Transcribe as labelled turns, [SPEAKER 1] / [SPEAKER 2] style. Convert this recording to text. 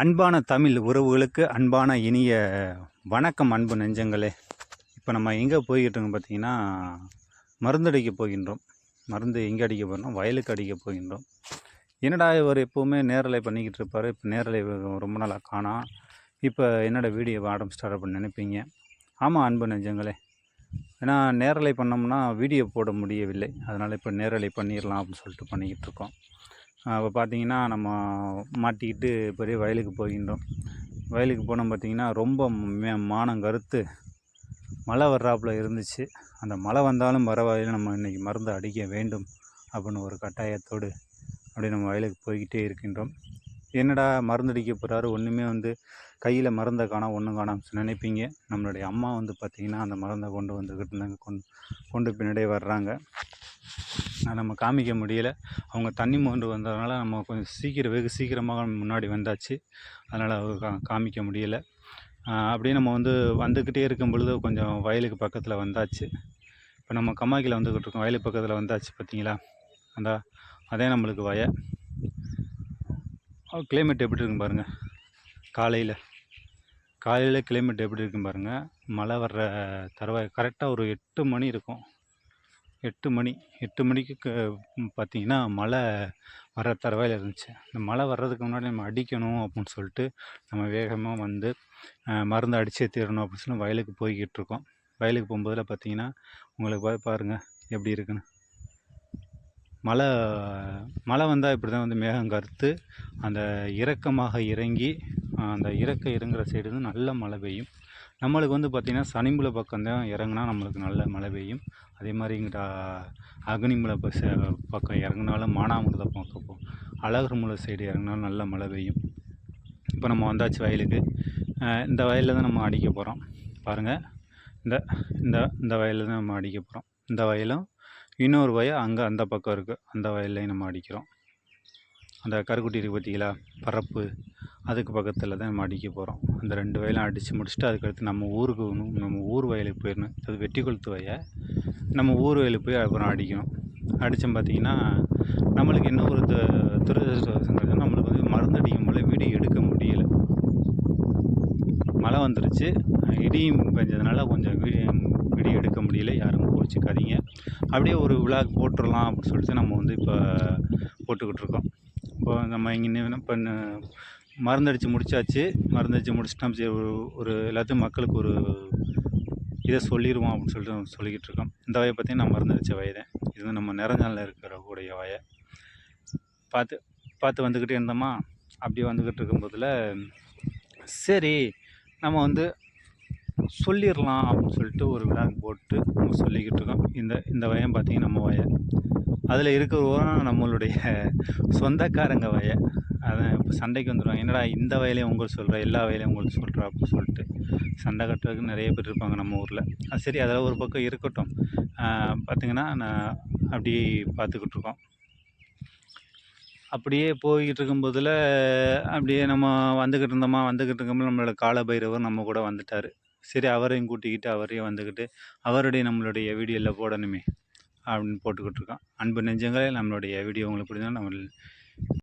[SPEAKER 1] அன்பான தமிழ் உறவுகளுக்கு அன்பான இனிய வணக்கம் அன்பு நெஞ்சங்களே. இப்போ நம்ம எங்கே போய்கிட்டு பார்த்தீங்கன்னா மருந்தடிக்க போகின்றோம். மருந்து எங்கே அடிக்க போகிறோம் வயலுக்கு அடிக்க போகின்றோம். என்னடா இவர் எப்போவுமே நேரலை பண்ணிக்கிட்டு இருப்பார். இப்போ நேரலை ரொம்ப நாளாக காணாம் இப்போ என்னோடய வீடியோ ஆரம்பிச்சிட்டார் அப்படின்னு நினைப்பீங்க. ஆமாம் அன்பு நெஞ்சங்களே. ஏன்னா நேரலை பண்ணோம்னா வீடியோ போட முடியவில்லை. அதனால் இப்போ நேரலை பண்ணிடலாம் அப்படின்னு சொல்லிட்டு பண்ணிக்கிட்டு இருக்கோம். இப்போ பார்த்தீங்கன்னா நம்ம மாட்டிக்கிட்டு பெரிய வயலுக்கு போகின்றோம். வயலுக்கு போனோம் பார்த்தீங்கன்னா ரொம்ப மே மானம் கருத்து. மழை வர்றாப்புல இருந்துச்சு. அந்த மழை வந்தாலும் பரவாயில்லை நம்ம இன்றைக்கி மருந்து அடிக்க வேண்டும் அப்படின்னு ஒரு கட்டாயத்தோடு அப்படியே நம்ம வயலுக்கு போய்கிட்டே இருக்கின்றோம். என்னடா மருந்து அடிக்க போகிறாரு ஒன்றுமே வந்து கையில் மருந்தை காணோம் ஒன்றும் காணோம் நினைப்பீங்க. நம்மளுடைய அம்மா வந்து பார்த்திங்கன்னா அந்த மருந்தை கொண்டு வந்துக்கிட்டு இருந்தாங்க கொண்டு கொண்டு பின்னாடியே வர்றாங்க. நம்ம காமிக்க முடியலை. அவங்க தண்ணி மோண்டு வந்ததுனால நம்ம கொஞ்சம் சீக்கிரம் வெகு சீக்கிரமாக முன்னாடி வந்தாச்சு. அதனால் அது கா காமிக்க முடியலை. அப்படியே நம்ம வந்து வந்துக்கிட்டே இருக்கும் பொழுது கொஞ்சம் வயலுக்கு பக்கத்தில் வந்தாச்சு. இப்போ நம்ம கம்மாக்கில் வந்துக்கிட்டு இருக்கோம். வயலுக்கு பக்கத்தில் வந்தாச்சு பார்த்தீங்களா அந்த அதே நம்மளுக்கு வய. கிளைமேட் எப்படி இருக்கும் பாருங்கள் காலையில். காலையில் கிளைமேட் எப்படி இருக்கும் பாருங்கள் மழை வர்ற தருவாய் கரெக்டாக ஒரு எட்டு மணி இருக்கும். எட்டு மணி எட்டு மணிக்கு க பார்த்தீங்கன்னா மழை வர தருவாயில் இருந்துச்சு. இந்த மழை வர்றதுக்கு முன்னாடி நம்ம அடிக்கணும் அப்படின்னு சொல்லிட்டு நம்ம வேகமாக வந்து மருந்து அடிச்சே தீரணும் அப்படின்னு சொல்லி வயலுக்கு போய்கிட்டு இருக்கோம். வயலுக்கு போகும்போதில் பார்த்தீங்கன்னா உங்களுக்கு போய் பாருங்கள் எப்படி இருக்குன்னு. மழை மழை வந்தால் இப்படி தான் வந்து மேகம் கருத்து. அந்த இறக்கமாக இறங்கி அந்த இறக்க இறங்குற சைடு வந்து நல்ல மழை பெய்யும். நம்மளுக்கு வந்து பார்த்திங்கன்னா சனிமுலை பக்கம் தான் இறங்குனா நம்மளுக்கு நல்ல மழை பெய்யும். அதே மாதிரி இங்கிட்ட அக்னிமலை பஸ் பக்கம் இறங்குனாலும் மானாமருத பக்கம் அழகர்மலை சைடு இறங்குனாலும் நல்ல மழை பெய்யும். இப்போ நம்ம வந்தாச்சு வயலுக்கு. இந்த வயலில் தான் நம்ம அடிக்க போகிறோம் பாருங்கள் இந்த இந்த இந்த வயலில் தான் நம்ம அடிக்க போகிறோம் இந்த வயலும் இன்னொரு வயல் அங்கே அந்த பக்கம் இருக்குது அந்த வயல்லையும் நம்ம அடிக்கிறோம். அந்த கருக்குட்டி இருக்குது பார்த்தீங்களா? பரப்பு. அதுக்கு பக்கத்தில் தான் நம்ம அடிக்க போகிறோம் அந்த ரெண்டு வயலும் அடித்து முடிச்சுட்டு அதுக்கடுத்து நம்ம ஊருக்கு நம்ம ஊர் வயலுக்கு போயிடணும் அது வெட்டி கொளுத்து வய. நம்ம ஊர் வயலுக்கு போய் அப்புறம் அடிக்கணும். அடித்தோம் பார்த்திங்கன்னா நம்மளுக்கு என்ன ஒரு துரதிருஷ்டவசங்கிறது நம்மளுக்கு வந்து மருந்து அடிக்கும் போல வீடியோ எடுக்க முடியலை. மழை வந்துருச்சு. இடியும் பெஞ்சதுனால கொஞ்சம் வீடியோ வீடியோ எடுக்க முடியல. யாரும் கோச்சிக்காதீங்க அப்படியே ஒரு விழாக்கு போட்டுடலாம் அப்படின்னு சொல்லிட்டு நம்ம வந்து இப்போ போட்டுக்கிட்டு இருக்கோம். இப்போ நம்ம இங்கே இப்போ மருந்தடித்து முடிச்சாச்சு. மருந்தடித்து முடிச்சுட்டோம் சரி ஒரு ஒரு எல்லாத்தையும் மக்களுக்கு ஒரு இதை சொல்லிடுவோம் அப்படின்னு சொல்லிட்டு சொல்லிக்கிட்டு இருக்கோம். இந்த வயை பார்த்திங்கன்னா நான் மருந்தடித்த வயை தான் இது நம்ம நிறஞ்சாலில் இருக்கிற கூடிய வயை. பார்த்து பார்த்து வந்துக்கிட்டே இருந்தோமா? அப்படி வந்துக்கிட்டு இருக்கும்போதில் சரி நம்ம வந்து சொல்லிடலாம் அப்படின்னு சொல்லிட்டு ஒரு விழா போட்டு நம்ம சொல்லிக்கிட்டு இருக்கோம். இந்த இந்த வயம் பார்த்திங்கன்னா நம்ம வய. அதில் இருக்கிற ஓரம் நம்மளுடைய சொந்தக்காரங்க வய. அதான் இப்போ சண்டைக்கு வந்துடுவாங்க என்னடா இந்த வயலையும் உங்களுக்கு சொல்கிற எல்லா வயலையும் உங்களுக்கு சொல்கிற அப்படின்னு சொல்லிட்டு சண்டை கட்டுறதுக்கு நிறைய பேர் இருப்பாங்க நம்ம ஊரில். அது சரி அதெல்லாம் ஒரு பக்கம் இருக்கட்டும். பார்த்திங்கன்னா நான் அப்படி பார்த்துக்கிட்டு இருக்கோம். அப்படியே போய்கிட்டு இருக்கும்போதில் அப்படியே நம்ம வந்துக்கிட்டு இருந்தோமா வந்துக்கிட்டு இருக்கும்போது நம்மளோட கால பைரவர் நம்ம கூட வந்துட்டார். சரி அவரையும் கூட்டிக்கிட்டு அவரையும் வந்துக்கிட்டு அவருடைய நம்மளுடைய வீடியோவில் போடணுமே அப்படின்னு போட்டுக்கிட்டு இருக்கோம். அன்பு நெஞ்சங்களே நம்மளுடைய வீடியோ. உங்களுக்கு பிடிச்சா நம்ம